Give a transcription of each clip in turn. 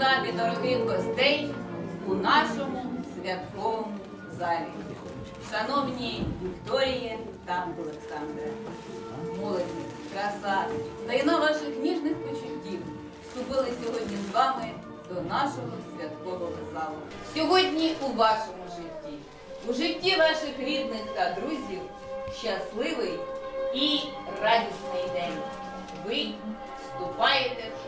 привітати дорогих гостей у нашому святковому залі. Шановні Вікторіє та Олександре, молодість, краса та іно ваших ніжних почуттів вступили сьогодні з вами до нашого святкового залу. Сьогодні у вашому житті, у житті ваших рідних та друзів щасливий і радісний день. Ви вступаєте в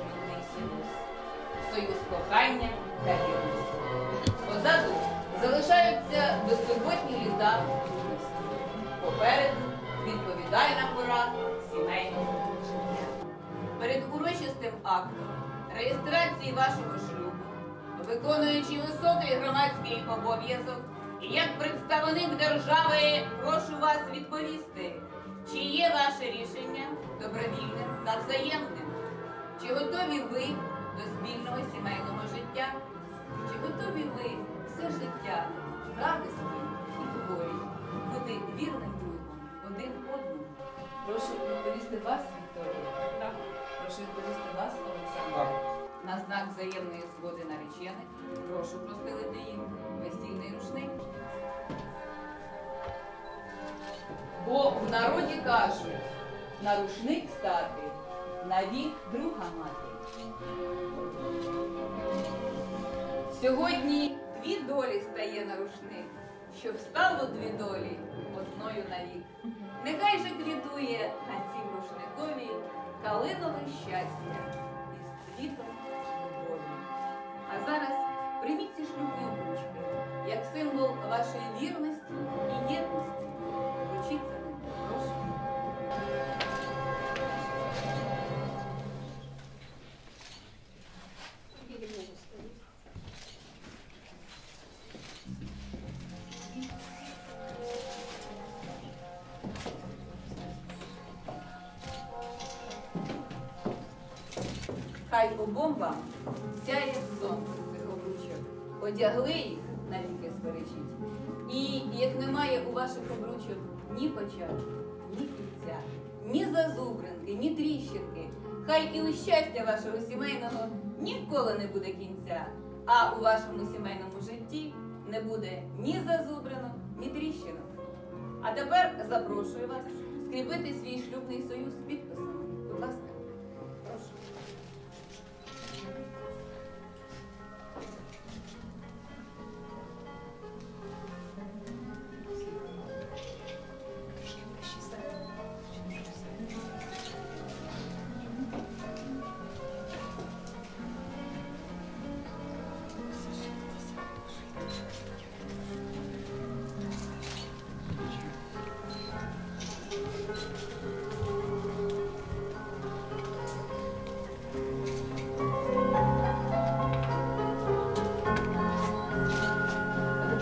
союз кохання та вірності. Позаду залишаються безтурботні літа юності. Попереду відповідальна пора сімейного життя. Перед урочистим актом реєстрації вашого шлюбу, виконуючи високий громадський обов'язок, як представник держави, прошу вас відповісти, чи є ваше рішення добровільним та взаємним? Чи готові ви до спільного сімейного життя? Чи готові ви все життя радості і творі бути вірним другом один одному? Прошу відповісти вас, Вікторія. Так. Прошу відповісти вас, Олександр. На знак взаємної згоди наречених прошу простелити їм весільний рушник. Бо в народі кажуть, на рушник стати, на вік друга мати. Сьогодні дві долі стає на рушник, щоб стало дві долі одною навік. Нехай же квітує на цім рушникові калинове щастя із цвітом любові. А зараз прийміть ці шлюбні обручки, як символ вашої вірності і єдності. Хай обом вам сяє сонце з цих обручок. Одягли їх навіки збережіть. І як немає у ваших обручок ні початку, ні кінця, ні зазубринки, ні тріщинки, хай і у щастя вашого сімейного ніколи не буде кінця, а у вашому сімейному житті не буде ні зазубринок, ні тріщинок. А тепер запрошую вас скріпити свій шлюбний союз підписом. Будь ласка,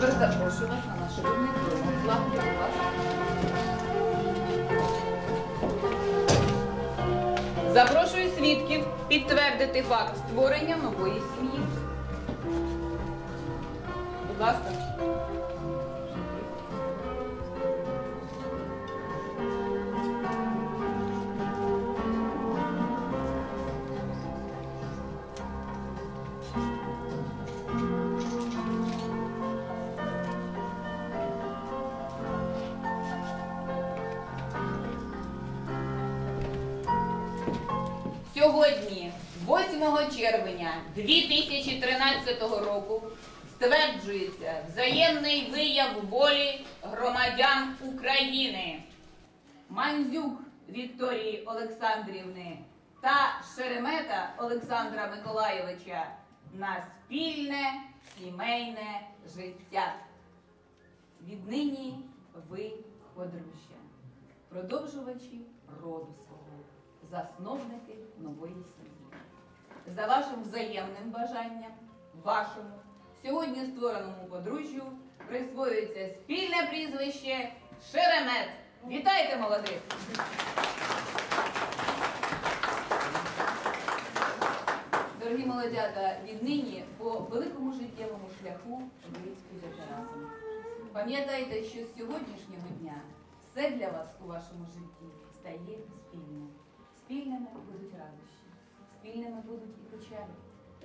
тепер запрошую вас на наш шлюбний дом. Флаг, будь. Запрошую свідків підтвердити факт створення нової сім'ї. Будь ласка. Сьогодні, 8 червня 2013 року, стверджується взаємний вияв волі громадян України. Мандзюк Вікторії Олександрівни та Шеремета Олександра Миколайовича на спільне сімейне життя. Віднині ви подружжя, продовжувачі роду свого, засновники нової сім'ї. За вашим взаємним бажанням, вашому сьогодні створеному подружжю присвоюється спільне прізвище Шеремет. Вітайте, молодих! Дорогі молодята, віднині по великому життєвому шляху підете разом. Пам'ятайте, що з сьогоднішнього дня все для вас у вашому житті стає спільним. Спільними будуть радощі, спільними будуть і печалі.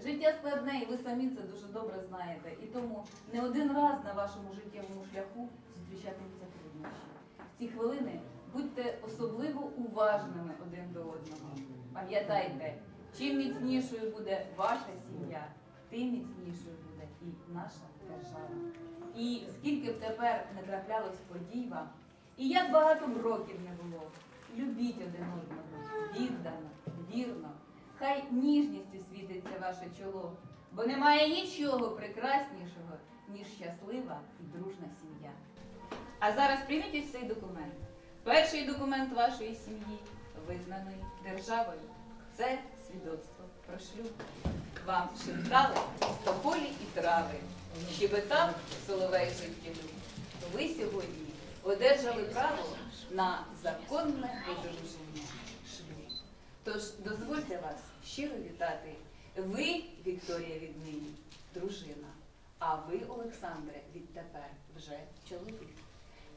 Життя складне, і ви самі це дуже добре знаєте. І тому не один раз на вашому життєвому шляху зустрічатимуться труднощі. В ці хвилини будьте особливо уважними один до одного. Пам'ятайте, чим міцнішою буде ваша сім'я, тим міцнішою буде і наша держава. І скільки б тепер не траплялось подій вам, і як багато років не було, любіть один одного, віддано, вірно. Хай ніжністю світиться ваше чоло, бо немає нічого прекраснішого, ніж щаслива і дружна сім'я. А зараз прийміть ось цей документ. Перший документ вашої сім'ї визнаний державою. Це свідоцтво про шлюб. Вам шептали тополі і трави, щебетав соловей життєвий. Ви сьогодні одержали право на законне одруження. Тож дозвольте вас щиро вітати. Ви, Вікторія, віднині, дружина, а ви, Олександре, відтепер вже чоловік.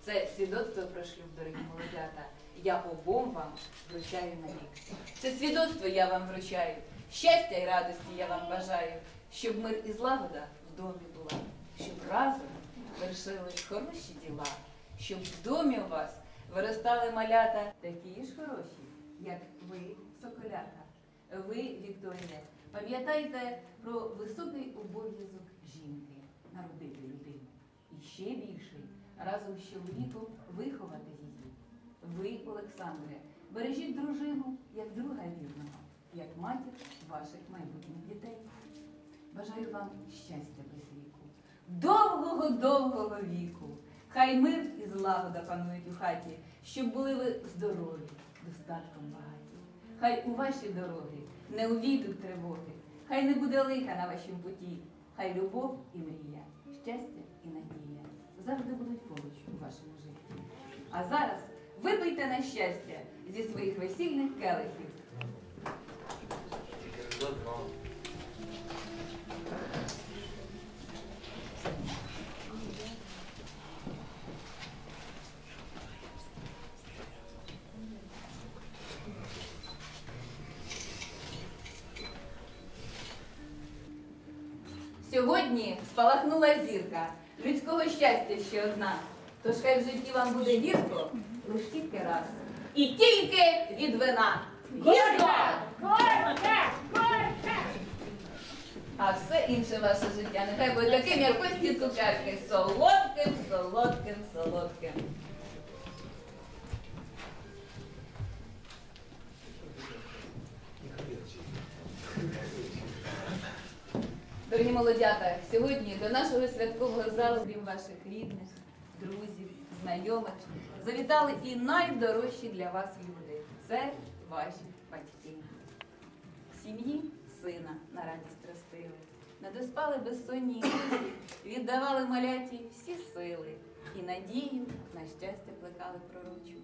Це свідоцтво про шлюб, дорогі молодята. Я обом вам вручаю на вік. Це свідоцтво я вам вручаю. Щастя і радості я вам бажаю, щоб мир і злагода в домі була, щоб разом вершили хороші діла, щоб в домі у вас виростали малята такі ж хороші, як ви, соколята. Ви, Вікторія, пам'ятайте про високий обов'язок жінки народити людину. І ще більший разом з чоловіком виховати її. Ви, Олександре, бережіть дружину як друга вірного, як матір ваших майбутніх дітей. Бажаю вам щастя без віку, довгого-довгого віку. Хай мир злагода панують у хаті, щоб були ви здорові, достатком багаті. Хай у ваші дороги не увійдуть тривоги, хай не буде лиха на вашім путі, хай любов і мрія, щастя і надія завжди будуть поруч у вашому житті. А зараз випийте на щастя зі своїх весільних келихів. Сьогодні спалахнула зірка людського щастя ще одна. Тож хай в житті вам буде гірко лиш тільки раз. І тільки від вина. Гірко! А все інше ваше життя нехай буде таким, як ось ці цукерки. Солодким, солодким, солодким. Дорогі молодята, сьогодні до нашого святкового залу, крім ваших рідних, друзів, знайомих, завітали і найдорожчі для вас люди. Це ваші батьки. Сім'ї сина на радість ростили, не доспали безсонні ночі, віддавали маляті всі сили і надію на щастя плекали пророчу.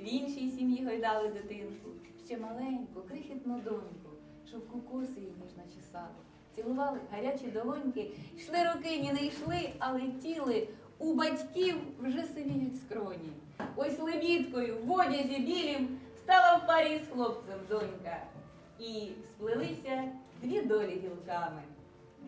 В іншій сім'ї гойдали дитинку, ще маленьку, крихітну доньку, шовку коси її ніжно чесали. Цілували гарячі долоньки, йшли роки, ні не йшли, а летіли. У батьків вже сивіють скроні. Ось лебідкою в одязі білім стала в парі з хлопцем донька. І сплелися дві долі гілками.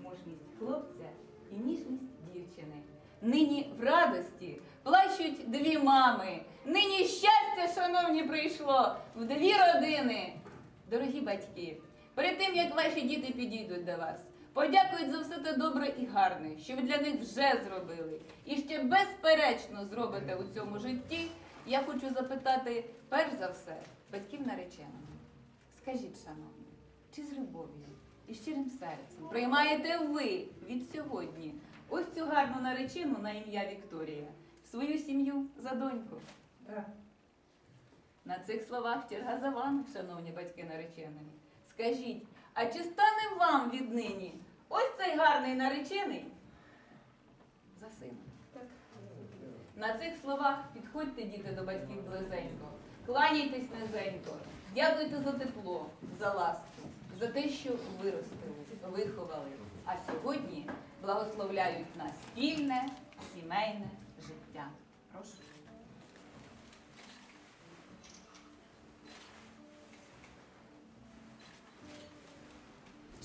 Мужність хлопця і ніжність дівчини. Нині в радості плачуть дві мами. Нині щастя, шановні, прийшло в дві родини. Дорогі батьки, перед тим як ваші діти підійдуть до вас, подякують за все те добре і гарне, що ви для них вже зробили, і ще безперечно зробите у цьому житті. Я хочу запитати, перш за все, батьків нареченого. Скажіть, шановні, чи з любов'ю і щирим серцем приймаєте ви від сьогодні ось цю гарну наречену на ім'я Вікторія, в свою сім'ю за доньку? Так. На цих словах черга за вами, шановні батьки нареченої. Скажіть, а чи стане вам віднині ось цей гарний наречений за сина? Так. На цих словах підходьте, діти, до батьків близенько, кланяйтесь низенько, дякуйте за тепло, за ласку, за те, що виростили, виховали. А сьогодні благословляють на спільне сімейне життя. Прошу.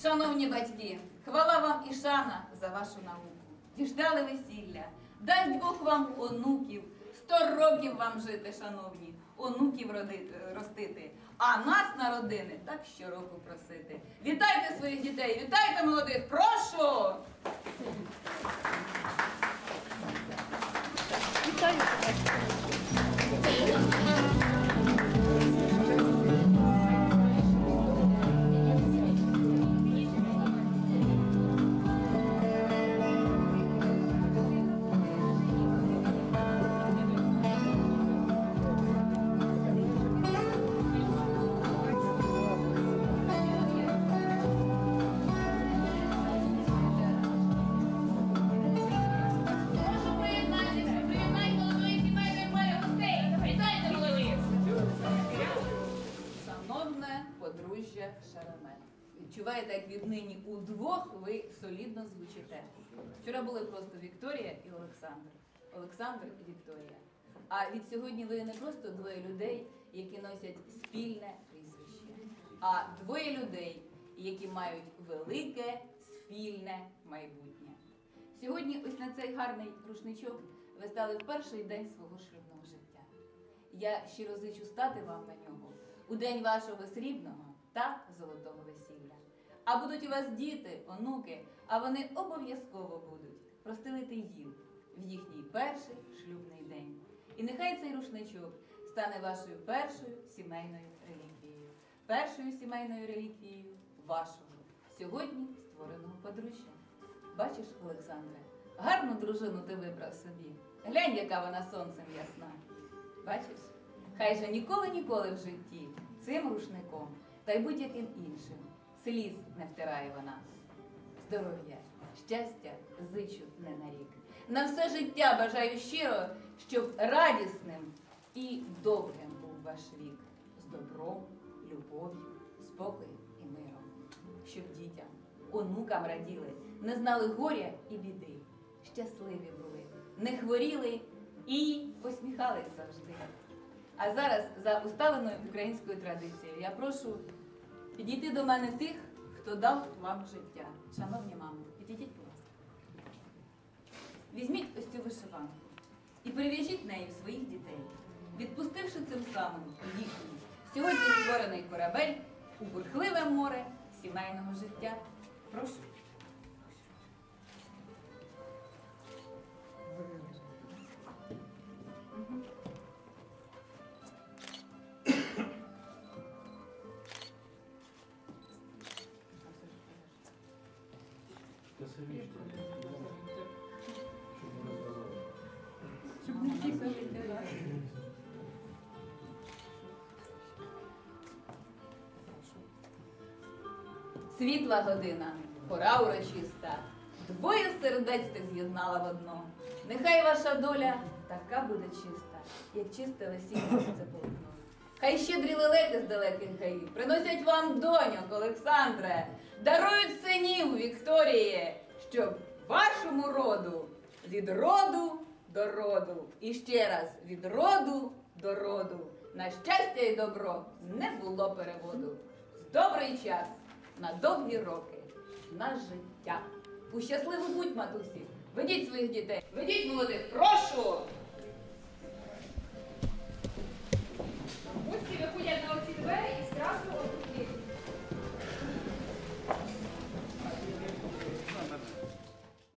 Шановні батьки, хвала вам і шана за вашу науку. Діждали весілля, дасть Бог вам онуків, сто років вам жити, шановні, онуків роди- ростити, а нас на родини так щороку просити. Вітайте своїх дітей, вітайте молодих, прошу! Прошу подружжя Шарамет. Відчуваєте, як віднині удвох ви солідно звучите. Вчора були просто Вікторія і Олександр. Олександр і Вікторія. А від сьогодні ви не просто двоє людей, які носять спільне прізвище, а двоє людей, які мають велике спільне майбутнє. Сьогодні, ось на цей гарний рушничок, ви стали в перший день свого шлюбного життя. Я щиро зичу стати вам на нього у день вашого срібного та золотого весілля. А будуть у вас діти, онуки, а вони обов'язково будуть простелити їм в їхній перший шлюбний день. І нехай цей рушничок стане вашою першою сімейною реліквією, першою сімейною реліквією вашого сьогодні створеного подружжя. Бачиш, Олександре, гарну дружину ти вибрав собі. Глянь, яка вона сонцем ясна. Бачиш? Хай же ніколи ніколи в житті цим рушником та й будь-яким іншим сліз не втирає вона. Здоров'я, щастя зичу не на рік. На все життя бажаю щиро, щоб радісним і довгим був ваш вік. З добром, любов'ю, спокоєм і миром. Щоб дітям, онукам раділи, не знали горя і біди. Щасливі були, не хворіли і посміхались завжди. А зараз за усталеною українською традицією я прошу підійти до мене тих, хто дав вам життя. Шановні мами, підійдіть, будь ласка. Візьміть ось цю вишиванку і перев'яжіть нею своїх дітей, відпустивши цим самим їхній сьогодні створений корабель у бурхливе море сімейного життя. Прошу. Світла година, пора урочиста. Двоє сердець ти з'єднала в одно. Нехай ваша доля така буде чиста, як чисте весілля це полотно. Хай щедрі лелеки з далеких гаїв приносять вам доньок, Олександре, дарують синів Вікторії, щоб вашому роду від роду до роду. І ще раз від роду до роду. На щастя і добро не було переводу. Добрий час, на довгі роки, на життя. У щасливу будь, матусі! Ведіть своїх дітей! Ведіть молодих! Прошу! Ось виходять на оці двері